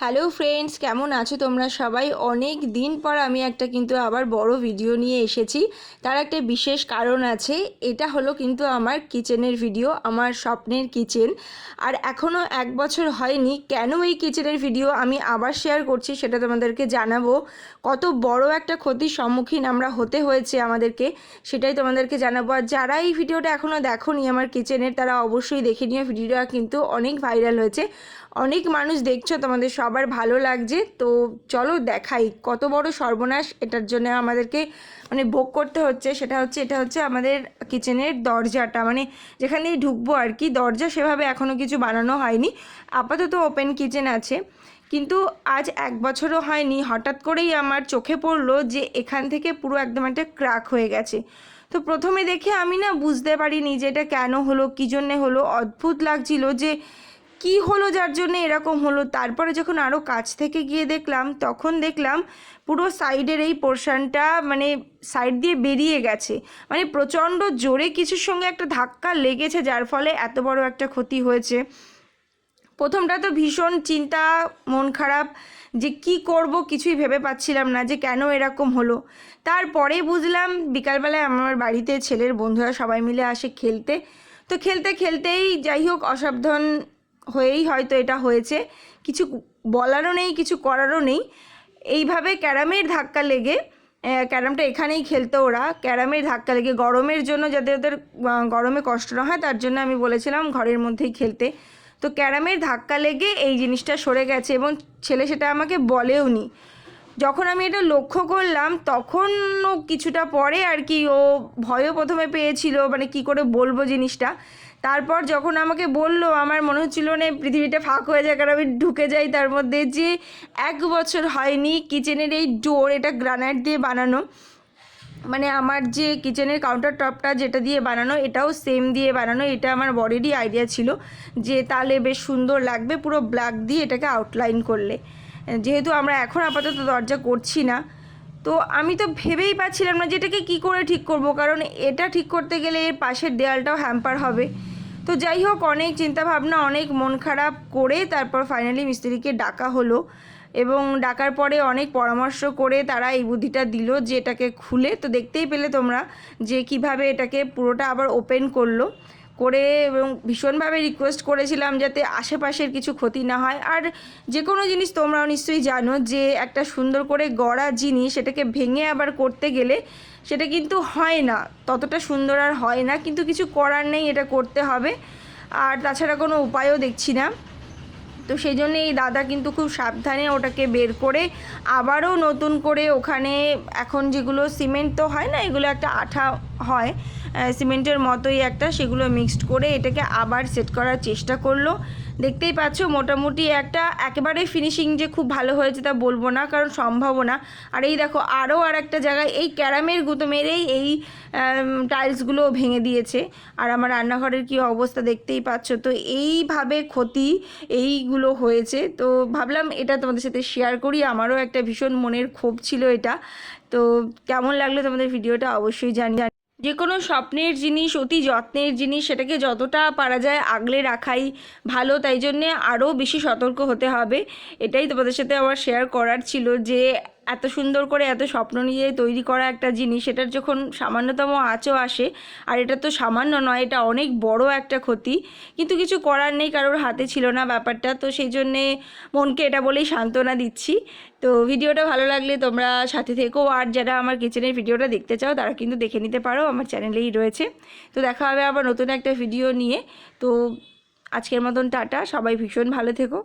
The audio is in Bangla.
হ্যালো ফ্রেন্ডস কেমন আছো তোমরা সবাই? অনেক দিন পর আমি একটা কিন্তু আবার বড় ভিডিও নিয়ে এসেছি। তার একটা বিশেষ কারণ আছে। এটা হলো কিন্তু আমার কিচেনের ভিডিও আমার স্বপ্নের কিচেন আর এখনও এক বছর হয়নি। কেন এই কিচেনের ভিডিও আমি আবার শেয়ার করছি সেটা তোমাদেরকে জানাব। কত বড় একটা ক্ষতির সম্মুখীন আমরা হতে হয়েছে আমাদেরকে, সেটাই তোমাদেরকে জানাব। আর যারা এই ভিডিওটা এখনও দেখোনি আমার কিচেনের তারা অবশ্যই দেখে নিও। ভিডিওটা কিন্তু অনেক ভাইরাল হয়েছে। অনেক মানুষ দেখছ তোমাদের সবার ভালো লাগছে। তো চলো দেখাই, কত বড় সর্বনাশ এটার জন্য আমাদেরকে মানে ভোগ করতে হচ্ছে। সেটা হচ্ছে, এটা হচ্ছে আমাদের কিচেনের দরজাটা। মানে যেখানেই ঢুকবো আর কি, দরজা সেভাবে এখনও কিছু বানানো হয়নি। আপাতত ওপেন কিচেন আছে। কিন্তু আজ এক বছরও হয়নি, হঠাৎ করেই আমার চোখে পড়ল যে এখান থেকে পুরো একদম একটা ক্রাক হয়ে গেছে। তো প্রথমে দেখে আমি না বুঝতে পারিনি যে এটা কেন হলো, কী জন্যে হলো। অদ্ভুত লাগছিল যে কি হলো যার জন্য এরকম হলো? তারপরে যখন আরও কাছ থেকে গিয়ে দেখলাম, তখন দেখলাম পুরো সাইডের এই পোর্শনটা মানে সাইড দিয়ে বেরিয়ে গেছে। মানে প্রচণ্ড জোরে কিছুর সঙ্গে একটা ধাক্কা লেগেছে, যার ফলে এত বড় একটা ক্ষতি হয়েছে। প্রথমটা তো ভীষণ চিন্তা, মন খারাপ, যে কি করব কিছুই ভেবে পাচ্ছিলাম না যে কেন এরকম হলো। তারপরে বুঝলাম বিকালবেলায় আমার বাড়িতে ছেলের বন্ধুরা সবাই মিলে আসে খেলতে। তো খেলতে খেলতেই যাই হোক, অসাবধান হয়েই হয়তো এটা হয়েছে। কিছু বলারও নেই, কিছু করারও নেই। এইভাবে ক্যারামের ধাক্কা লেগে ক্যারামটা এখানেই খেলতো ওরা। ক্যারামের ধাক্কা লেগে, গরমের জন্য যাতে ওদের গরমে কষ্ট না হয়, তার জন্য আমি বলেছিলাম ঘরের মধ্যেই খেলতে। তো ক্যারামের ধাক্কা লেগে এই জিনিসটা সরে গেছে এবং ছেলে সেটা আমাকে বলেও নি যখন আমি এটা লক্ষ্য করলাম, তখনও কিছুটা পরে আর কি ও ভয়ও প্রথমে পেয়েছিল মানে কি করে বলব জিনিসটা। তারপর যখন আমাকে বলল, আমার মনে হচ্ছিল না পৃথিবীটা ফাঁক হয়ে যায়, কারণ আমি ঢুকে যাই তার মধ্যে যে এক বছর হয়নি কিচেনের এই ডোর, এটা গ্রানাইট দিয়ে বানানো। মানে আমার যে কিচেনের কাউন্টার টপটা যেটা দিয়ে বানানো, এটাও সেম দিয়ে বানানো, এটা আমার বডিরই আইডিয়া ছিল যে তাহলে বেশ সুন্দর লাগবে, পুরো ব্ল্যাক দিয়ে এটাকে আউটলাইন করলে। যেহেতু আমরা এখন আপাতত দরজা করছি না, তো আমি তো ভেবেই পাচ্ছিলাম না যে এটাকে কী করে ঠিক করব, কারণ এটা ঠিক করতে গেলে এর পাশের দেয়ালটাও হ্যাম্পার হবে। তো যাই হোক, অনেক চিন্তাভাবনা, অনেক মন খারাপ করে তারপর ফাইনালি মিস্ত্রিকে ডাকা হলো এবং ডাকার পরে অনেক পরামর্শ করে তারা এই বুদ্ধিটা দিল যে এটাকে খুলে। তো দেখতেই পেলে তোমরা যে কীভাবে এটাকে পুরোটা আবার ওপেন করল। করে এবং ভীষণভাবে রিকোয়েস্ট করেছিলাম যাতে আশেপাশের কিছু ক্ষতি না হয়। আর যে কোনো জিনিস তোমরাও নিশ্চয়ই জানো যে একটা সুন্দর করে গড়া জিনিস সেটাকে ভেঙে আবার করতে গেলে সেটা কিন্তু হয় না। ততটা সুন্দর আর হয় না, কিন্তু কিছু করার নেই, এটা করতে হবে। আর তাছাড়া কোনো উপায়ও দেখছি না। তো সেই জন্য এই দাদা কিন্তু খুব সাবধানে ওটাকে বের করে আবারও নতুন করে ওখানে এখন যেগুলো সিমেন্ট তো হয় না, এগুলো একটা আঠা হয় সিমেন্টের মতোই একটা, সেগুলো মিক্সড করে এটাকে আবার সেট করার চেষ্টা করল। দেখতেই পাচ্ছ, মোটামুটি একটা একেবারে ফিনিশিং যে খুব ভালো হয়েছে তা বলব না, কারণ সম্ভাবনা আর এই দেখো, আরও আর একটা জায়গায় এই ক্যারামের গুঁতো মেরেই এই টাইলসগুলো ভেঙে দিয়েছে। আর আমার রান্নাঘরের কি অবস্থা দেখতেই পাচ্ছ, তো এইভাবে ক্ষতি এইগুলো হয়েছে। তো ভাবলাম এটা তোমাদের সাথে শেয়ার করি, আমারও একটা ভীষণ মনের ক্ষোভ ছিল এটা। তো কেমন লাগল তোমাদের ভিডিওটা অবশ্যই জানি যে কোনো স্বপ্নের জিনিস, অতি যত্নের জিনিস সেটাকে যতটা পারা যায় আগলে রাখাই ভালো। তাই জন্যে আরও বেশি সতর্ক হতে হবে। এটাই তোমাদের সাথে আমার শেয়ার করার ছিল যে এত সুন্দর করে এত স্বপ্ন নিয়ে তৈরি করা একটা জিনিস এটার যখন সামান্যতম আঁচও আসে, আর এটা তো সামান্য নয়, এটা অনেক বড় একটা ক্ষতি। কিন্তু কিছু করার নেই, কারোর হাতে ছিল না ব্যাপারটা, তো সেই জন্যে মনকে এটা বলেই সান্ত্বনা দিচ্ছি। তো ভিডিওটা ভালো লাগলে তোমরা সাথে থেকো, আর যারা আমার কিচেনের ভিডিওটা দেখতে চাও, তারা কিন্তু দেখে নিতে পারো, আমার চ্যানেলেই রয়েছে। তো দেখা হবে আবার নতুন একটা ভিডিও নিয়ে। তো আজকের মতন টাটা, সবাই ভীষণ ভালো থেকো।